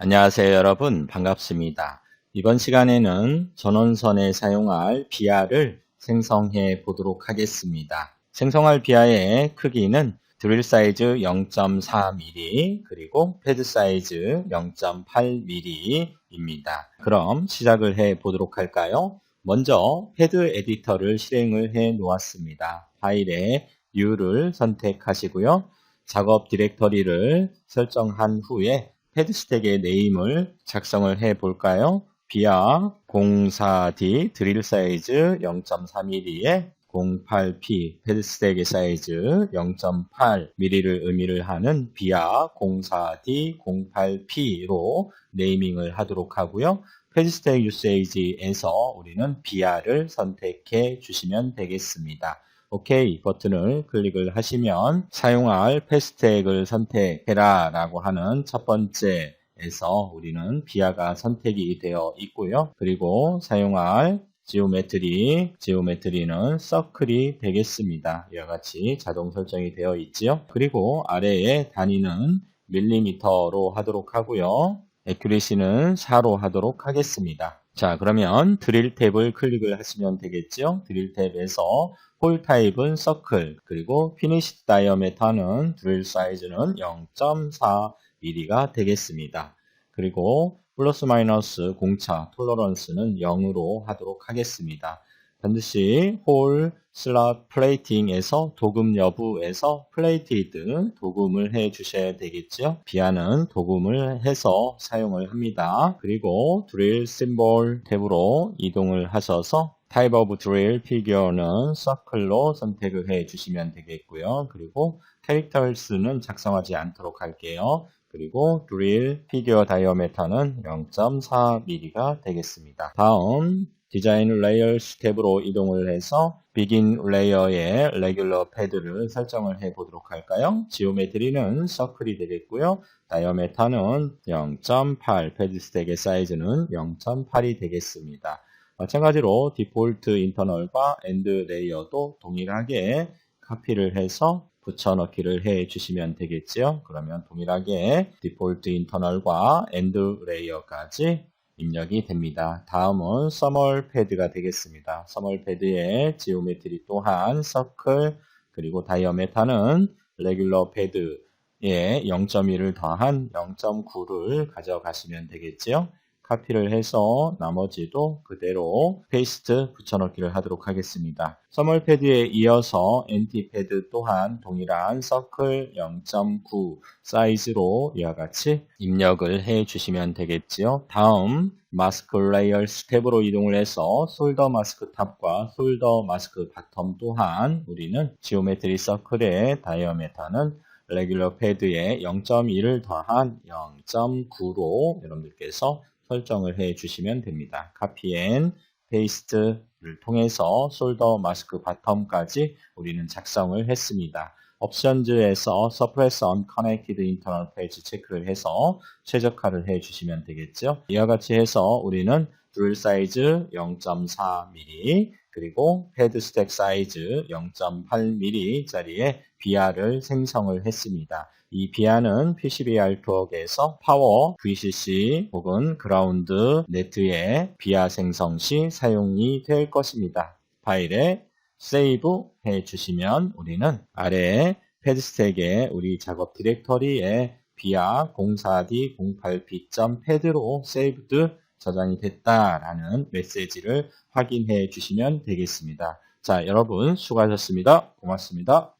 안녕하세요 여러분 반갑습니다. 이번 시간에는 전원선에 사용할 비아를 생성해 보도록 하겠습니다. 생성할 비아의 크기는 드릴 사이즈 0.4mm 그리고 패드 사이즈 0.8mm입니다. 그럼 시작을 해 보도록 할까요? 먼저 패드 에디터를 실행을 해 놓았습니다. 파일에 U를 선택하시고요. 작업 디렉터리를 설정한 후에 패드 스택의 네임을 작성을 해 볼까요? 비아 04D 드릴 사이즈 0.3mm에 08P 패드 스택의 사이즈 0.8mm를 의미를 하는 비아 04D 08P로 네이밍을 하도록 하고요. 패드 스택 유세이지에서 우리는 비아를 선택해 주시면 되겠습니다. OK 버튼을 클릭을 하시면 사용할 패스텍을 선택해라 라고 하는 첫 번째 에서 우리는 비아가 선택이 되어 있고요. 그리고 사용할 지오메트리, 지오메트리는 서클이 되겠습니다. 이와 같이 자동 설정이 되어 있지요. 그리고 아래에 단위는 밀리미터로 하도록 하고요. 에큐레시는 4로 하도록 하겠습니다. 자, 그러면 드릴 탭을 클릭을 하시면 되겠죠. 드릴 탭에서 홀 타입은 서클, 그리고 피니시 다이어메터는 드릴 사이즈는 0.4mm가 되겠습니다. 그리고 플러스 마이너스 공차 톨러런스는 0으로 하도록 하겠습니다. 반드시 홀 슬롯 플레이팅에서 도금 여부에서 플레이티드 도금을 해 주셔야 되겠죠. 비아는 도금을 해서 사용을 합니다. 그리고 드릴 심볼 탭으로 이동을 하셔서 타입 오브 드릴 피규어는 서클로 선택을 해 주시면 되겠고요. 그리고 캐릭터스는 작성하지 않도록 할게요. 그리고 드릴 피규어 다이어메터는 0.4mm가 되겠습니다. 다음 디자인 레이어스 탭으로 이동을 해서 비긴 레이어의 레귤러 패드를 설정을 해 보도록 할까요? 지오메트리는 서클이 되겠고요. 다이어메터는 0.8, 패드 스택의 사이즈는 0.8이 되겠습니다. 마찬가지로 디폴트 인터널과 엔드 레이어도 동일하게 카피를 해서 붙여넣기를 해 주시면 되겠죠. 그러면 동일하게 디폴트 인터널과 엔드 레이어까지 입력이 됩니다. 다음은 서멀 패드가 되겠습니다. 서멀 패드의 지오메트리 또한 서클 그리고 다이어메타는 레귤러 패드에 0.1을 더한 0.9를 가져가시면 되겠지요. 카피를 해서 나머지도 그대로 페이스트 붙여넣기를 하도록 하겠습니다. 서멀 패드에 이어서 엔티 패드 또한 동일한 서클 0.9 사이즈로 이와 같이 입력을 해 주시면 되겠지요. 다음 마스크 레이어 스텝으로 이동을 해서 솔더 마스크 탑과 솔더 마스크 바텀 또한 우리는 지오메트리 서클의 다이어메타는 레귤러 패드에 0.1을 더한 0.9로 여러분들께서 설정을 해 주시면 됩니다. 카피 앤 페이스트를 통해서 솔더 마스크 바텀까지 우리는 작성을 했습니다. 옵션즈에서 Suppress Unconnected Internal Page 체크를 해서 최적화를 해 주시면 되겠죠. 이와 같이 해서 우리는 드릴 사이즈 0.4mm 그리고 패드 스택 사이즈 0.8mm 짜리의 BR을 생성을 했습니다. 이 비아는 PCB 알투웍에서 파워 VCC 혹은 그라운드 네트의 비아 생성 시 사용이 될 것입니다. 파일에 세이브 해 주시면 우리는 아래에 패드스택에 우리 작업 디렉터리에 비아 04D08B.패드로 세이브드 저장이 됐다라는 메시지를 확인해 주시면 되겠습니다. 자, 여러분 수고하셨습니다. 고맙습니다.